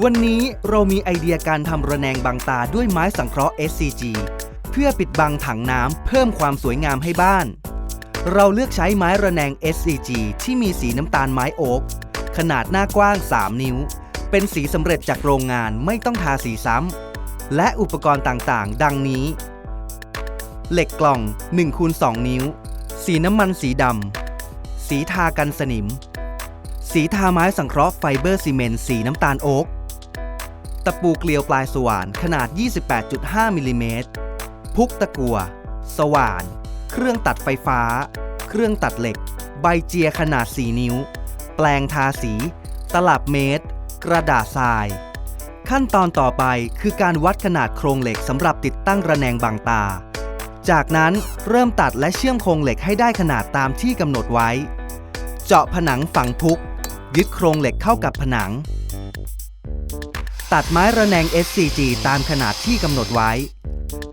วันนี้เรามีไอเดียการทำระแนงบังตาด้วยไม้สังเคราะห์ SCG เพื่อปิดบังถังน้ำเพิ่มความสวยงามให้บ้าน เราเลือกใช้ไม้ระแนง SCG ที่มีสีน้ำตาลไม้โอ๊กขนาดหน้ากว้าง 3 นิ้ว เป็นสีสำเร็จจากโรงงานไม่ต้องทาสีซ้ำ และอุปกรณ์ต่างๆ ดังนี้ เหล็กกล่อง1คูณ2นิ้ว สีน้ำมันสีดำ สีทากันสนิม สีทาไม้สังเคราะห์ไฟเบอร์ซีเมนต์สีน้ำตาลโอ๊ก ตะปูเกลียวปลายสว่านขนาด 28.5มิลลิเมตร พุกตะกัว สว่าน เครื่องตัดไฟฟ้า เครื่องตัดเหล็ก ใบเจียขนาด 4 นิ้ว แปลงทาสี ตลับเมตร กระดาษทราย ขั้นตอนต่อไปคือการวัดขนาดโครงเหล็กสำหรับติดตั้งระแนงบางตา จากนั้นเริ่มตัดและเชื่อมโครงเหล็กให้ได้ขนาดตามที่กำหนดไว้ เจาะผนังฝังพุก ยึดโครงเหล็กเข้ากับผนัง ตัดไม้ระแนง SCG ตามขนาดที่กำหนดไว้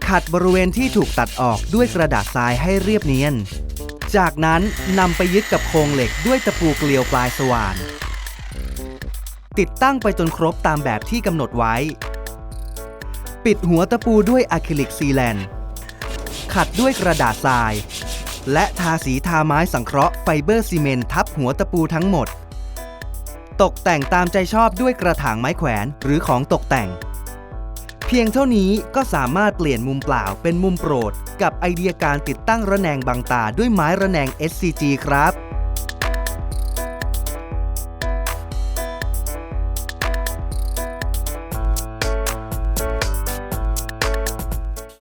ขัดบริเวณที่ถูกตัดออกด้วยกระดาษทรายให้เรียบเนียน จากนั้นนำไปยึดกับโครงเหล็กด้วยตะปูเกลียวปลายสว่าน ติดตั้งไปจนครบตามแบบที่กำหนดไว้ ปิดหัวตะปูด้วยอะคริลิกซีแลนด์ ขัดด้วยกระดาษทราย และทาสีทาไม้สังเคราะห์ไฟเบอร์ซีเมนต์ทับหัวตะปูทั้งหมด ตกแต่งตามใจชอบด้วยกระถางไม้แขวนหรือของตกแต่ง เพียงเท่านี้ก็สามารถเปลี่ยนมุมเปล่าเป็นมุมโปรด กับไอเดียการติดตั้งระแนงบางตาด้วยไม้ระแนง SCG ครับ